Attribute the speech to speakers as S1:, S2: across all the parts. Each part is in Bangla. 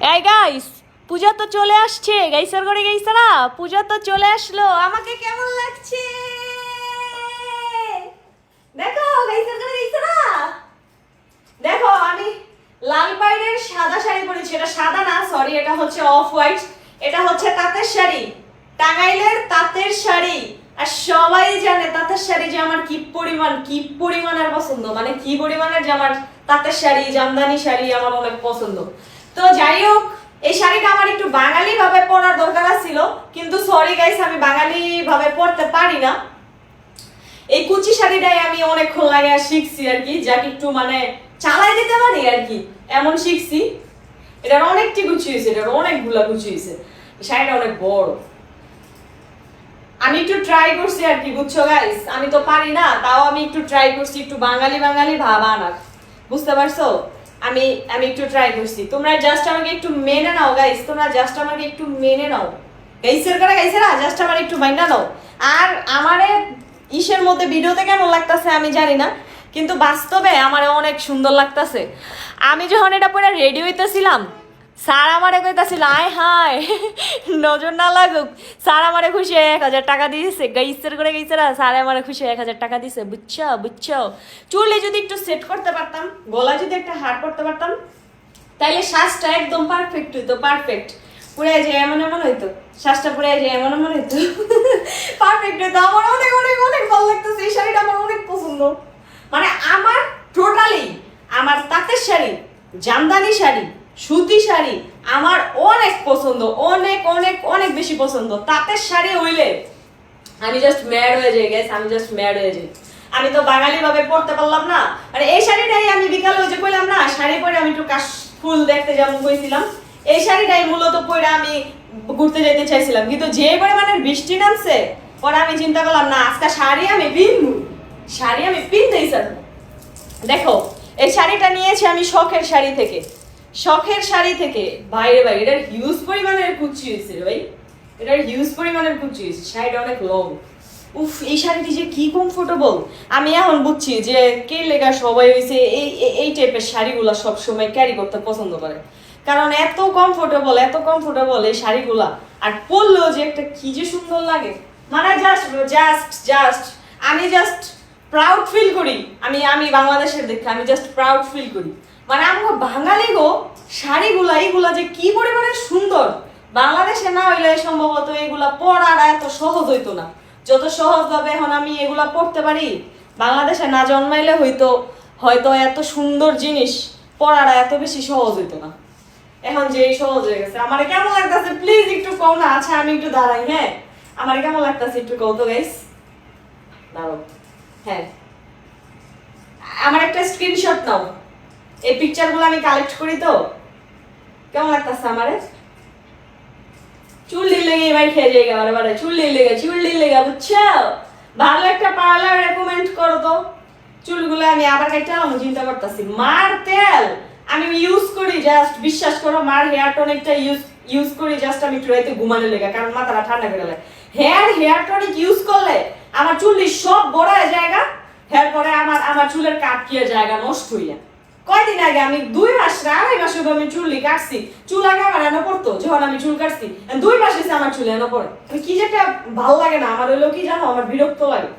S1: এই গাইস পূজা তো চলে আসছে। গাইসার ঘরে না পূজা তো চলে আসলো। আমাকে কেমন লাগছে? দেখো গাইসার ঘরে না দেখো, আমি লাল পাইনের সাদা শাড়ি পরেছি। এটা সাদা না সরি এটা হচ্ছে অফ হোয়াইট এটা হচ্ছে তাঁতের শাড়ি। টাঙ্গাইলের তাঁতের শাড়ি। আর সবাই জানে তাঁতের শাড়ি যে আমার কি পরিমাণ, কি পরিমাণের পছন্দ। মানে কি পরিমাণের যে আমার তাঁতের শাড়ি, জামদানি শাড়ি আমার অনেক পছন্দ। তো যাই হোক, এই শাড়িটা আমার একটু বাঙালি ভাবে পরার দরকার ছিল কিন্তু সরি গাইস আমি বাঙালি ভাবে পরতে পারি না। এই কুচি শাড়িটাই আমি অনেকক্ষণ লাগে শিখছি আর কি, যাকে একটু মানে চালাই দিতে পারি আর কি, এমন শিখছি। এটার অনেকটি কুচি হয়েছে, এটার অনেকগুলা কুচি হয়েছে। শাড়িটা অনেক বড়। আমি একটু ট্রাই করছি আর কি, বুঝছ গাইস আমি তো পারি না, তাও আমি একটু ট্রাই করছি, একটু বাঙালি বাঙালি ভাব আনার। বুঝতে পারছ? আমি আমি একটু ট্রাই করছি। তোমরা জাস্ট আমাকে একটু মেনে নাও গাইস তোমরা জাস্ট আমাকে একটু মেনে নাও। গাইসের করে গাইসেরা জাস্ট আমার একটু মাইনা নাও। আর আমারে ইসের মধ্যে ভিডিওতে কেমন লাগতাছে আমি জানি না, কিন্তু বাস্তবে আমার অনেক সুন্দর লাগতাছে। আমি যখন এটা পরে রেডি হইতেছিলাম স্যার আমারে কইতাছিল, আয় হায়, নজর না লাগুক। স্যার আমারে খুশি এক হাজার টাকা দিয়েছে গাইসের করে গেছে না, স্যার আমারে খুশি এক হাজার টাকা দিয়েছে বুঝছ বুঝছ চুলে যদি একটু সেট করতে পারতাম গলা যদি একটা হার করতে পারতাম, তাইলে শ্বাসটা একদম পারফেক্ট হইতো পারফেক্ট পুরে যে এমন এমন হইতো, শ্বাসটা পুরে যে এমন এমন হইতো। পারফেক্ট হইতো। আমার অনেক অনেক অনেক ভালো লাগতেছে, এই শাড়িটা আমার অনেক পছন্দ। মানে আমার টোটালি আমার তাঁতের শাড়ি, জামদানি শাড়ি সুতি শাড়ি আমার অনেক পছন্দ, অনেক অনেক অনেক বেশি পছন্দ। তাঁতের শাড়ি হইলে আমি জাস্ট ম্যাড হয়ে যাই গেছ আমি জাস্ট ম্যাড হয়ে যাই। আমি তো বাঙালি ভাবে পড়তে পারলাম না। মানে এই শাড়িটাই আমি বিকালে ওই যে কইলাম না, শাড়ি পরে আমি একটু কাশ ফুল দেখতে যেমন কইছিলাম। এই শাড়িটাই মূলত পরে আমি ঘুরতে যেতে চাইছিলাম। কিন্তু যে পরিমাণের বৃষ্টি নামছে, পরে আমি চিন্তা করলাম, না, আজকে শাড়ি আমি পিনবো। শাড়ি আমি পিনতেই দেখো, এই শাড়িটা নিয়েছি আমি শখের শাড়ি থেকে। শখের শাড়ি থেকে বাইরে বাইরে, এটার হিউজ পরিমাণের কুচি হয়েছে ভাই। এটার হিউজ পরিমাণের কুচি হয়েছে, শাড়িটা অনেক লং উফ, এই শাড়িটি যে কি কমফোর্টেবল আমি এখন বুঝছি যে কে লেগা সবাই হয়েছে এই, এই- টাইপের শাড়িগুলো সব সময় ক্যারি করতে পছন্দ করে। কারণ এত কমফোর্টেবল এত কমফোর্টেবল এই শাড়িগুলা। আর পরলেও যে একটা কি যে সুন্দর লাগে। মানে জাস্ট জাস্ট জাস্ট আমি জাস্ট প্রাউড ফিল করি। আমি আমি বাংলাদেশের দেখে, আমি জাস্ট প্রাউড ফিল করি। মানে আমাকে বাঙালি গো, শাড়িগুলা, এইগুলা যে কি পরিমাণে সুন্দর। বাংলাদেশে না হইলে সম্ভবত এগুলা পরাটা এত সহজ হইতো না। যত সহজ ভাবে এখন আমি এগুলা পড়তে পারি, বাংলাদেশে না জন্মাইলে হয়তো হয়তো এত সুন্দর জিনিস পড়াটা এত বেশি সহজ হইতো না। এখন যে সহজ হয়ে গেছে, আমার কেমন লাগতেছে? প্লিজ একটু কও না। আচ্ছা আমি একটু দাঁড়াই হ্যাঁ? আমার কেমন লাগতেছে একটু কও তো গাইস দাঁড়াও। হ্যাঁ। আমার একটা স্ক্রিনশট নাও। এই পিকচারগুলো আমি কালেক্ট করি তো। কেমন লাগতেছে আমারে? চুল্লি লেগে এবার খেয়ে যাই বারে বারে চুল্লি লেগে, চুল চুল্লি লেগে, বুঝছ? ভালো একটা পার্লার রেকমেন্ড করো তো। চুলগুলো আমি আবার কেটে আমি চিন্তা করতেছি। মার তেল! আমি ইউজ করি জাস্ট বিশ্বাস করো, মার হেয়ার টনিকটা ইউজ ইউজ করি জাস্ট আমি একটু রাইতে ঘুমানো লেগে, কারণ মাথাটা ঠান্ডা করে লাগে হেয়ার হেয়ার টনিক ইউজ করলে আমার চুল্লি সব বড় হয়ে জায়গা হেয়ার পরে আমার আমার চুলের কাটকিয়ে জায়গা নষ্ট হইয়া। কয়দিন আগে আমি দুই মাস, আড়াই মাস আমি চুল্লি কাটছি। চুল আগে আমার এনে পড়তো, যখন আমি চুল কাটছি দুই মাস হয়েছে আমার চুল এনে পড়ে। আমি কি যেটা ভালো লাগে না, আমার হইল কি জানো, আমার বিরক্ত লাগে।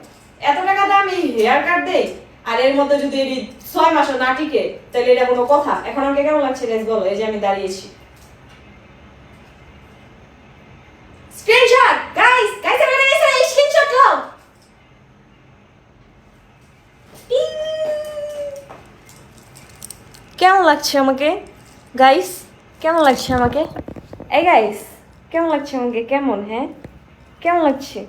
S1: এত টাকা দিয়ে আমি হেয়ার কাট দেই, আর এর মধ্যে যদি এটি ছয় মাসও না টিকে, তাহলে এটা কোনো কথা। এখন আমাকে কেমন লাগছে রেস বলো, এই যে আমি দাঁড়িয়েছি। স্ক্রিনশট আমি গেছে এই স্ক্রিনশট নাও টিং। কেমন লাগছে আমাকে? গাইস কেমন লাগছে আমাকে? এই গাইস কেমন লাগছে আমাকে? কেমন হ্যাঁ? কেমন লাগছে?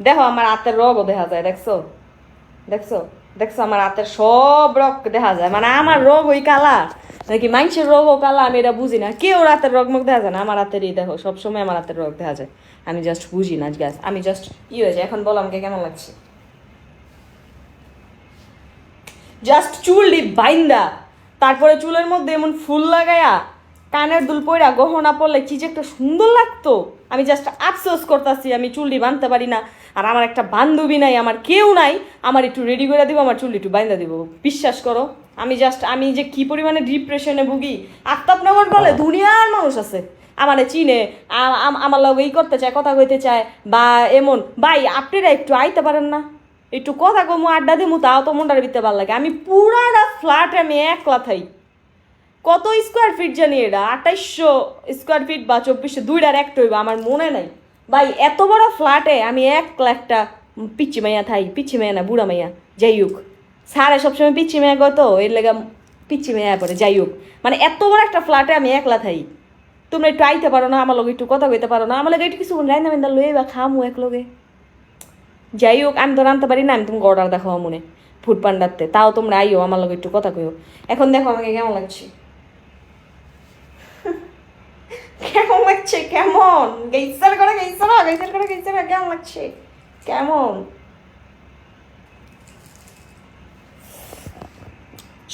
S1: দেখো, আমার হাতের রগও দেখা যায়, দেখছ? দেখছ? দেখছ আমার হাতের সব রগ দেখা যায়। মানে আমার রোগ ওই কালা। নাকি মানুষের ও কালা, আমি এটা বুঝি না। কেউ রাতের রোগ মুখ দেখা যায় না? আমার হাতেরই দেখো, সবসময় আমার হাতের রোগ দেখা যায়। আমি জাস্ট বুঝি না গ্যাস আমি জাস্ট ই হয়ে যায় এখন বলো আমাকে কেমন লাগছে? জাস্ট চুল ডিপ বাইন্দা। তারপরে চুলের মধ্যে এমন ফুল লাগায়া, কানের দুল পয়রা গহনা পরলে কি যে একটা সুন্দর লাগতো। আমি জাস্ট আফসোস করতেছি, আমি চুলটি বাঁধতে পারি না। আর আমার একটা বান্ধবী নাই, আমার কেউ নাই, আমার একটু রেডি করে দিব, আমার চুল একটু বাইন্দা দিব। বিশ্বাস করো, আমি জাস্ট আমি যে কি পরিমাণে ডিপ্রেশনে ভুগি আত্মাপনগর বলে দুনিয়ার মানুষ আছে। আমারে চিনে আম- আমার লগে ই করতে চায়, কথা কইতে চায়, বা এমন, ভাই, আপনারা একটু আইতে পারেন না। একটু কথা কমু, আড্ডা দিমু, তাও তো মনটার ভিতরে ভালো লাগে। আমি পুরাটা ফ্ল্যাটে আমি একলা থাই। কত স্কোয়ার ফিট জানি এটা? আঠাইশশো স্কোয়ার ফিট বা চব্বিশশো, দুইটার একটা হইব আমার মনে নাই। ভাই, এত বড় ফ্ল্যাটে আমি একলা একটা পিচ্ছি মাইয়া থাই পিচ্ছি মাইয়া না, বুড়া মাইয়া, যাই হোক। স্যারে সবসময় পিচ্ছি মাইয়া গত এর লেগে পিচ্ছি মাইয়া পরে, যাই হোক। মানে এত বড় একটা ফ্ল্যাটে আমি একলা থাই। তোমরা একটু আইতে পারো না, আমার লগে একটু কথা কইতে পারো না, আমার লগে একটু কিছু রান্না মেন্দা লয়ে বা খামু এক লগে। যাই হোক, আমি তো রানতে পারি না, আমি তোমাকে অর্ডার দেখাও মনে ফুড পান্ডারতে তাও তোমরা আইও, আমার লগে একটু কথা কইও। এখন দেখো আমাকে কেমন লাগছে। কেমন লাগছে? কেমন? গেইসার করে গেইসার গেইসার করে গেইসার, কেমন লাগছে? কেমন?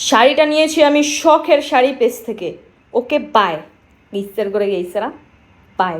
S1: শাড়িটা নিয়েছি আমি শখের শাড়ি পেজ থেকে। ওকে বাই গেইসার করে গেইসারা বাই